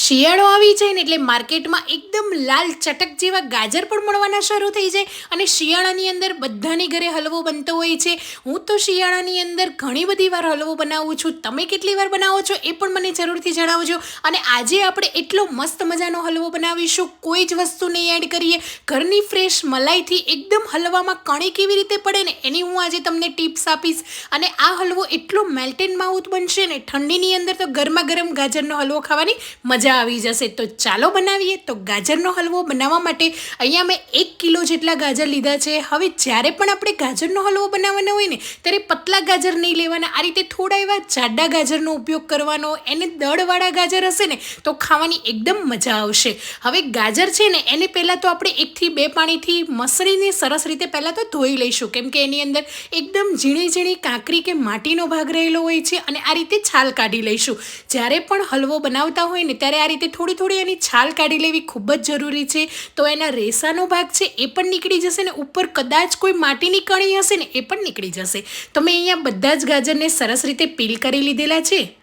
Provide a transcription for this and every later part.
શિયાળો આવી જાય ને એટલે માર્કેટમાં એકદમ લાલ ચટક જેવા ગાજર પણ મળવાના શરૂ થઈ જાય અને શિયાળાની અંદર બધાની ઘરે હલવો બનતો હોય છે. હું તો શિયાળાની અંદર ઘણી બધી વાર હલવો બનાવું છું. તમે કેટલી વાર બનાવો છો એ પણ મને જરૂરથી જણાવજો. અને આજે આપણે એટલો મસ્ત મજાનો હલવો બનાવીશું. કોઈ જ વસ્તુ નહીં એડ કરીએ. ઘરની ફ્રેશ મલાઈથી એકદમ હલવામાં કણી કેવી રીતે પડે ને એની હું આજે તમને ટિપ્સ આપીશ. અને આ હલવો એટલો મેલ્ટેન માઉથ બનશે ને ઠંડીની અંદર તો ગરમા ગરમ ગાજરનો હલવો ખાવાની મજા આવી જશે. તો ચાલો બનાવીએ. તો ગાજરનો હલવો બનાવવા માટે અહીંયા મેં એક કિલો જેટલા ગાજર લીધા છે. હવે જ્યારે પણ આપણે ગાજરનો હલવો બનાવવાનો હોય ને, ત્યારે પતલા ગાજર નહીં લેવાના. આ રીતે થોડા એવા જાડા ગાજરનો ઉપયોગ કરવાનો. એને દળવાળા ગાજર હશે ને, તો ખાવાની એકદમ મજા આવશે. હવે ગાજર છે ને, એને પહેલાં તો આપણે એકથી બે પાણીથી મસળીને સરસ રીતે પહેલાં તો ધોઈ લઈશું. કેમ કે એની અંદર એકદમ ઝીણી ઝીણી કાંકરી કે માટીનો ભાગ રહેલો હોય છે અને આ રીતે છાલ કાઢી લઈશું. જ્યારે પણ હલવો બનાવતા હોય ને, ત્યારે આ રીતે થોડી થોડી એની છાલ કાઢી લેવી ખૂબ જ જરૂરી છે. તો એના રેસાનો ભાગ છે એ પણ નીકળી જશે ને ઉપર કદાચ કોઈ માટીની કણી હશે ને એ પણ નીકળી જશે. તો મેં અહીંયા બધા જ ગાજરને સરસ રીતે પીલ કરી લીધેલા છે.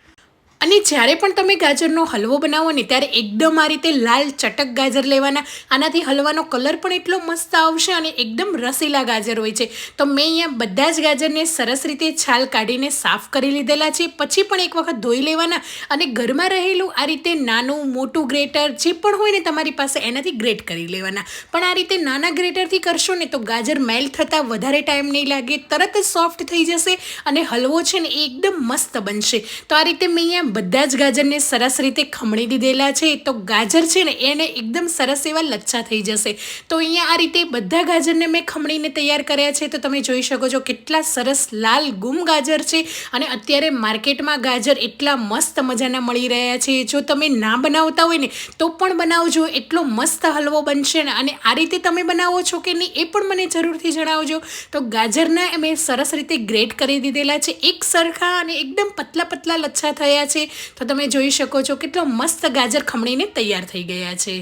અને જ્યારે પણ તમે ગાજરનો હલવો બનાવો ને, ત્યારે એકદમ આ રીતે લાલ ચટક ગાજર લેવાના. આનાથી હલવાનો કલર પણ એટલો મસ્ત આવશે અને એકદમ રસીલા ગાજર હોય છે. તો મેં અહીંયા બધા જ ગાજરને સરસ રીતે છાલ કાઢીને સાફ કરી લીધેલા છે. પછી પણ એક વખત ધોઈ લેવાના. અને ઘરમાં રહેલું આ રીતે નાનું, મોટું ગ્રેટર જે પણ હોય ને, તમારી પાસે એનાથી ગ્રેટ કરી લેવાના. પણ આ રીતે નાના ગ્રેટરથી કરશો ને, તો ગાજર મેલ્ટ થતાં વધારે ટાઈમ નહીં લાગે. તરત જ સોફ્ટ થઈ જશે અને હલવો છે ને, એ એકદમ મસ્ત બનશે. તો આ રીતે મેં અહીંયા બધા જ ગાજરને સરસ રીતે ખમણી દીધેલા છે. તો ગાજર છે ને, એને એકદમ સરસ એવા લચ્છા થઈ જશે. તો અહીંયા આ રીતે બધા ગાજરને મેં ખમણીને તૈયાર કર્યા છે. તો તમે જોઈ શકો છો કેટલા સરસ લાલ ગુમ ગાજર છે. અને અત્યારે માર્કેટમાં ગાજર એટલા મસ્ત મજાના મળી રહ્યા છે. જો તમે ના બનાવતા હોય ને, તો પણ બનાવજો. એટલો મસ્ત હલવો બનશે ને. અને આ રીતે તમે બનાવો છો કે નહીં, એ પણ મને જરૂરથી જણાવજો. તો ગાજરના મેં સરસ રીતે ગ્રેટ કરી દીધેલા છે. એક સરખા અને એકદમ પતલા પતલા લચ્છા થયા છે. તો તમે જોઈ શકો છો કેટલો મસ્ત ગાજર ખમણીને તૈયાર થઈ ગયા છે.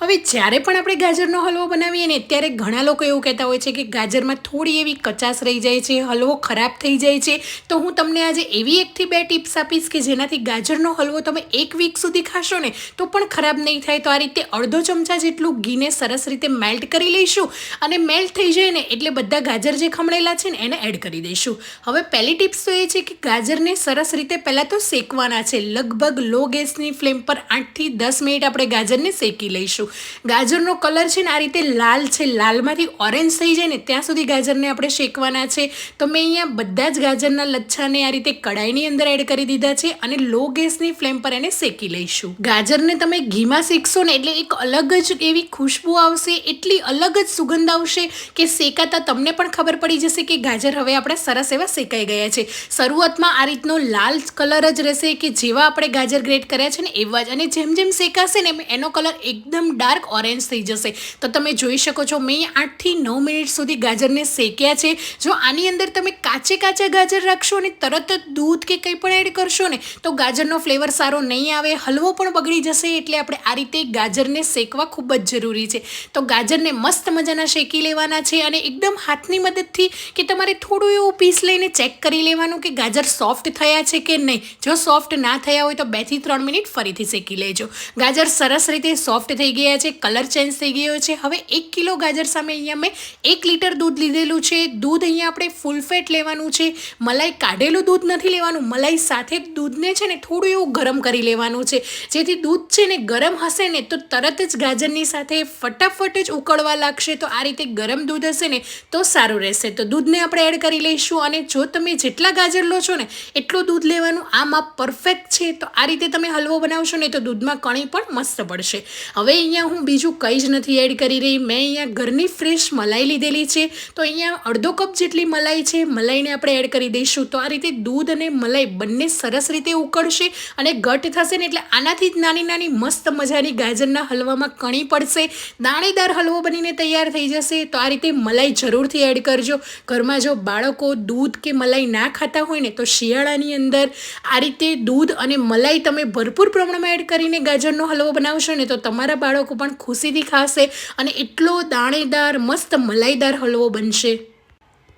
હવે જ્યારે પણ આપણે ગાજરનો હલવો બનાવીએ ને ત્યારે ઘણા લોકો એવું કહેતા હોય છે કે ગાજરમાં થોડી એવી કચાશ રહી જાય છે, હલવો ખરાબ થઈ જાય છે. તો હું તમને આજે એવી એકથી બે ટિપ્સ આપીશ કે જેનાથી ગાજરનો હલવો તમે એક વીક સુધી ખાશો ને તો પણ ખરાબ નહીં થાય. તો આ રીતે અડધો ચમચા જેટલું ઘીને સરસ રીતે મેલ્ટ કરી લઈશું અને મેલ્ટ થઈ જાય ને એટલે બધા ગાજર જે ખમણેલા છે ને એને એડ કરી દઈશું. હવે પહેલી ટિપ્સ તો એ છે કે ગાજરને સરસ રીતે પહેલાં તો શેકવાના છે. લગભગ લો ગેસની ફ્લેમ પર આઠથી દસ મિનિટ આપણે ગાજરને શેકી લઈશું. ગાજરનો કલર છે ને આ રીતે લાલ છે, લાલમાંથી ઓરેન્જ થઈ જાય ને ત્યાં સુધી ગાજરને આપણે શેકવાના છે. તો મેં અહીંયા બધા જ ગાજરના લચ્છાને આ રીતે કડાઈની અંદર એડ કરી દીધા છે અને લો ગેસની ફ્લેમ પર એને શેકી લઈશું. ગાજરને તમે ઘીમાં શેકશો ને એટલે એક અલગ જ એવી ખુશ્બુ આવશે, એટલી અલગ જ સુગંધ આવશે કે શેકાતા તમને પણ ખબર પડી જશે કે ગાજર હવે આપણે સરસ એવા શેકાઈ ગયા છે. શરૂઆતમાં આ રીતનો લાલ કલર જ રહેશે કે જેવા આપણે ગાજર ગ્રેટ કર્યા છે ને એવા જ. અને જેમ જેમ શેકાશે ને એનો કલર એકદમ ડાર્ક ઓરેન્જ થઈ જશે. તો તમે જોઈ શકો છો, મેં આઠથી નવ મિનિટ સુધી ગાજરને શેક્યા છે. જો આની અંદર તમે કાચે કાચા ગાજર રાખશો ને તરત જ દૂધ કે કંઈ પણ એડ કરશો ને, તો ગાજરનો ફ્લેવર સારો નહીં આવે, હલવો પણ બગડી જશે, એટલે આપણે આ રીતે ગાજરને શેકવા ખૂબ જ જરૂરી છે. તો ગાજરને મસ્ત મજાના શેકી લેવાના છે અને એકદમ હાથની મદદથી કે તમારે થોડું એવું પીસ લઈને ચેક કરી લેવાનું કે ગાજર સોફ્ટ થયા છે કે નહીં. જો સોફ્ટ ના થયા હોય તો બેથી ત્રણ મિનિટ ફરીથી શેકી લેજો. ગાજર સરસ રીતે સોફ્ટ થઈ ગયા છે કલર ચેન્જ થઈ ગયો છે. હવે એક કિલો ગાજર સામે અહીંયા મેં એક લીટર દૂધ લીધેલું છે. દૂધ અહીંયા આપણે ફૂલ ફેટ લેવાનું છે. મલાઈ કાઢેલું દૂધ નથી લેવાનું. મલાઈ સાથે દૂધને છે ને થોડું એવું ગરમ કરી લેવાનું છે. જેથી દૂધ છે ને ગરમ હશે ને તો તરત જ ગાજરની સાથે ફટાફટ જ ઉકળવા લાગશે. તો આ રીતે ગરમ દૂધ હશે ને તો સારું રહેશે. તો દૂધને આપણે એડ કરી લઈશું અને જો તમે જેટલા ગાજર લો છો ને એટલું દૂધ લેવાનું આ માપ પરફેક્ટ છે. તો આ રીતે તમે હલવો બનાવશો ને તો દૂધમાં કણી પણ મસ્ત પડશે. હવે અહીંયા હું બીજું કંઈ જ નથી એડ કરી રહી. મેં અહીંયા ઘરની ફ્રેશ મલાઈ લીધેલી છે. તો અહીંયા અડધો કપ જેટલી મલાઈ છે, મલાઈને આપણે એડ કરી દઈશું. તો આ રીતે દૂધ અને મલાઈ બંને સરસ રીતે ઉકળશે અને ઘટ થશે ને એટલે આનાથી જ નાની નાની મસ્ત મજાની ગાજરના હલવામાં કણી પડશે. દાણેદાર હલવો બનીને તૈયાર થઈ જશે. તો આ રીતે મલાઈ જરૂરથી એડ કરજો. ઘરમાં જો બાળકો દૂધ કે મલાઈ ના ખાતા હોય ને, તો શિયાળાની અંદર આ રીતે દૂધ અને મલાઈ તમે ભરપૂર પ્રમાણમાં એડ કરીને ગાજરનો હલવો બનાવશો ને, તો તમારા બાળકો પણ ખુશીથી ખાશે અને એટલો દાણેદાર મસ્ત મલાઈદાર હલવો બનશે.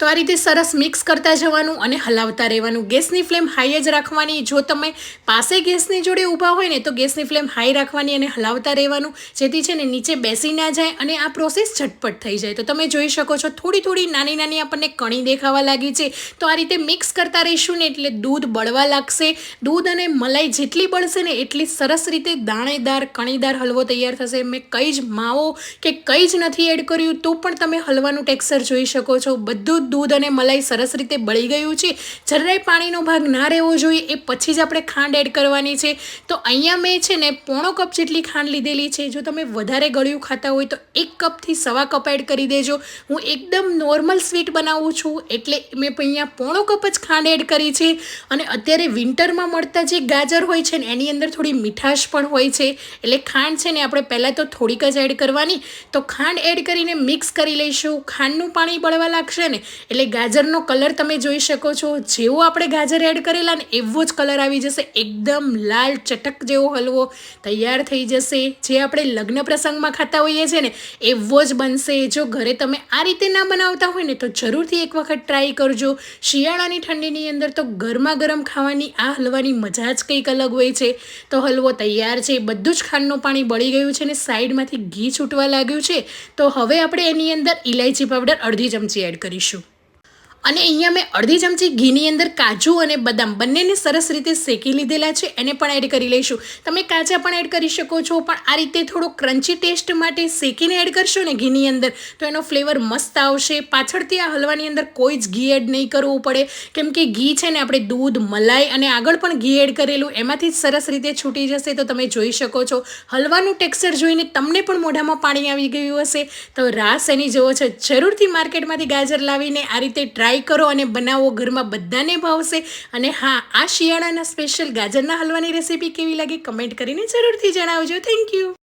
તો આ રીતે સરસ મિક્સ કરતા જવાનું અને હલાવતા રહેવાનું. ગેસની ફ્લેમ હાઈ જ રાખવાની. જો તમે પાસે ગેસની જોડે ઊભા હોય ને, તો ગેસની ફ્લેમ હાઈ રાખવાની અને હલાવતા રહેવાનું. જેથી છે ને, નીચે બેસી ના જાય અને આ પ્રોસેસ ઝટપટ થઈ જાય. તો તમે જોઈ શકો છો, થોડી થોડી નાની નાની આપણને કણી દેખાવા લાગી છે. તો આ રીતે મિક્સ કરતા રહીશું ને, એટલે દૂધ બળવા લાગશે. દૂધ અને મલાઈ જેટલી બળશે ને, એટલી સરસ રીતે દાણેદાર, કણીદાર હલવો તૈયાર થશે. મેં કંઈ જ માવો કે કંઈ જ નથી એડ કર્યું, તો પણ તમે હલવાનું ટેક્સચર જોઈ શકો છો. બધું દૂધ અને મલાઈ સરસ રીતે બળી ગયું છે. જરાય પાણીનો ભાગ ના રહેવો જોઈએ, એ પછી જ આપણે ખાંડ એડ કરવાની છે. તો અહીંયા મેં છે ને પોણો કપ જેટલી ખાંડ લીધેલી છે. જો તમે વધારે ગળ્યું ખાતા હોય તો એક કપથી સવા કપ એડ કરી દેજો. હું એકદમ નોર્મલ સ્વીટ બનાવું છું, એટલે મેં અહીંયા પોણો કપ જ ખાંડ એડ કરી છે. અને અત્યારે વિન્ટરમાં મળતા જે ગાજર હોય છે ને, એની અંદર થોડી મીઠાશ પણ હોય છે. એટલે ખાંડ છે ને આપણે પહેલાં તો થોડીક જ એડ કરવાની. તો ખાંડ એડ કરીને મિક્સ કરી લઈશું. ખાંડનું પાણી બળવા લાગશે ને એટલે ગાજરનો કલર તમે જોઈ શકો છો. જેવો આપણે ગાજર એડ કરેલા ને એવો જ કલર આવી જશે. એકદમ લાલ ચટક જેવો હલવો તૈયાર થઈ જશે. જે આપણે લગ્ન પ્રસંગમાં ખાતા હોઈએ છીએ ને, એવો જ બનશે. જો ઘરે તમે આ રીતે ના બનાવતા હોય ને, તો જરૂરથી એક વખત ટ્રાય કરજો. શિયાળાની ઠંડીની અંદર તો ગરમા ગરમ ખાવાની, આ હલવાની મજા જ કંઈક અલગ હોય છે. તો હલવો તૈયાર છે. બધું જ ખાંડનું પાણી બળી ગયું છે ને, સાઈડમાંથી ઘી છૂટવા લાગ્યું છે. તો હવે આપણે એની અંદર ઇલાયચી પાવડર અડધી ચમચી એડ કરીશું. અને અહીંયા મેં અડધી ચમચી ઘીની અંદર કાજુ અને બદામ બંનેને સરસ રીતે શેકી લીધેલા છે. એને પણ એડ કરી લઈશું. તમે કાચા પણ એડ કરી શકો છો, પણ આ રીતે થોડો ક્રન્ચી ટેસ્ટ માટે શેકીને એડ કરશો ને ઘીની અંદર, તો એનો ફ્લેવર મસ્ત આવશે. પાછળથી આ હલવાની અંદર કોઈ જ ઘી એડ નહીં કરવું પડે. કેમ કે ઘી છે ને આપણે દૂધ, મલાઈ અને આગળ પણ ઘી એડ કરેલું, એમાંથી જ સરસ રીતે છૂટી જશે, તો તમે જોઈ શકો છો. હલવાનું ટેક્સચર જોઈને તમને પણ મોઢામાં પાણી આવી ગયું હશે. તો રાસ એની જેવો છે. જરૂરથી માર્કેટમાંથી ગાજર લાવીને આ રીતે ટ્રાય કરો અને બનાવો. ઘરમાં બધાને ભાવશે અને હા, આ શિયાળાના સ્પેશિયલ ગાજરના હલવાની રેસીપી કેવી લાગે? કમેન્ટ કરીને જરૂરથી જણાવજો. Thank you